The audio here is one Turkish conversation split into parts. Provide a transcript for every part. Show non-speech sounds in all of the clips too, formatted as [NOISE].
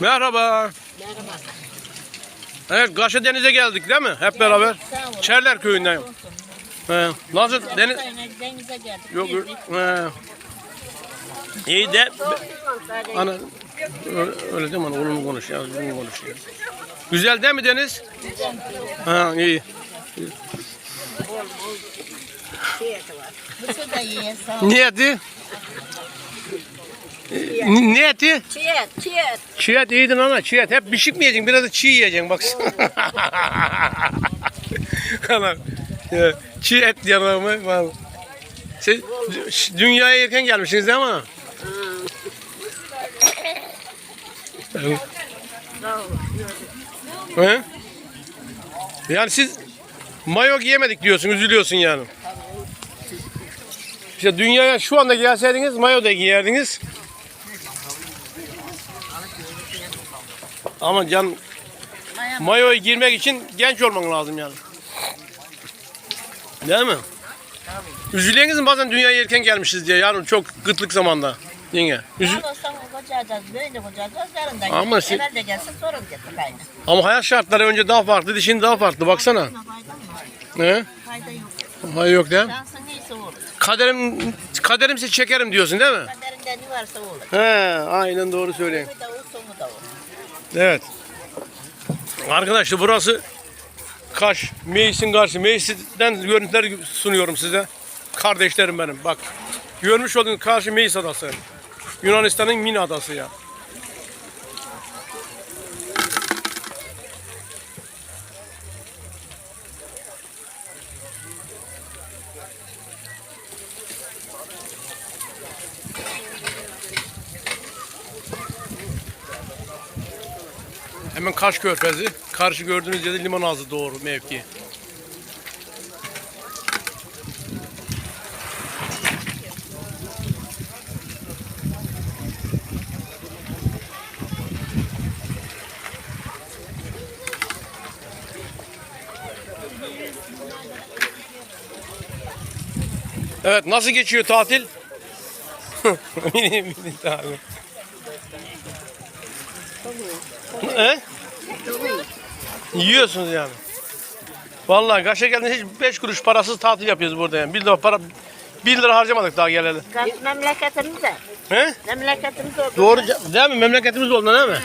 Merhaba. Merhaba. Evet Kaşı Deniz'e geldik değil mi? Hep beraber. Sağ olun. Çerler köyünden. He. Nasıl deniz? Deniz... Denize geldik. Yok. Girdik. He. İyi de ana öyle, öyle değil mi? Ana, Oğlum konuş ya, oğlum konuş ya. Güzel değil mi deniz? Ha iyi. Mısır da yiyin sağ olun. Niyeti? Ni- Niyeti? Çiğet, çiğet. Çiğet iyiydin ana çiğet. Hep pişik mi yiyeceksin? Biraz da çiğ yiyeceksin baksana. [LAUGHS] Ana. ya, Çiğ et yanımı. Vallahi. Siz dü- dünyaya erken gelmişsiniz değil mi? Evet. He? Yani siz mayo giyemedik diyorsun, üzülüyorsun yani. İşte dünyaya şu anda gelseydiniz mayo da giyerdiniz. Ama can mayoya girmek için genç olman lazım yani. Değil mi? Üzülüyorsunuz mu bazen dünyaya erken gelmişiz diye yani çok gıtlık zamanda yenge. Üzü- Al olsan kocayacağız, böyle kocayacağız, yarın da Ama siz- Evvel de gelsin, sonra da aynı. Ama hayat şartları önce daha farklıydı şimdi daha farklı baksana. Buna fayda yok. Hayır yok değil mi? Şansın neyse olur. Kaderim, kaderimse çekerim diyorsun değil mi? Kaderinde ne varsa olur. He, aynen doğru söylüyorsun. Bu da olur, sonu da olur. Evet. Arkadaşlar burası Kaş, Meysin karşı. Meysin'den görüntüler sunuyorum size. Kardeşlerim benim bak. Görmüş olduğunuz karşı Meis adası. Yunanistan'ın Min adası ya. Hemen Kaş Körfezi. Karşı gördüğünüz yerde liman ağzı doğru mevki. Evet nasıl geçiyor tatil? mini mini tatil. He? Yiyorsunuz yani. Vallahi Kaş'a geldiniz hiç 5 kuruş parasız tatil yapıyoruz burada yani. 1 lira para 1 lira harcamadık daha geleli. Kaç memleketimize, He? memleketimiz oldu. Doğru ca- değil mi? Memleketimiz oldu değil mi?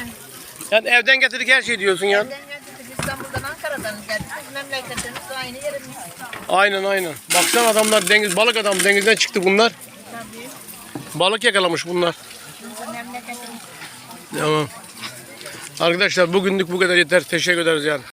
Yani evden getirdik her şey diyorsun ya. Evden geldik, İstanbul'dan, Ankara'dan geldik. Memleketimiz aynı yerimiz. Aynen aynen. Baksana adamlar deniz balık adam denizden çıktı bunlar. Tabii. Balık yakalamış bunlar. Memleketimiz. Tamam. Arkadaşlar bugünlük bu kadar yeter. Teşekkür ederiz yani.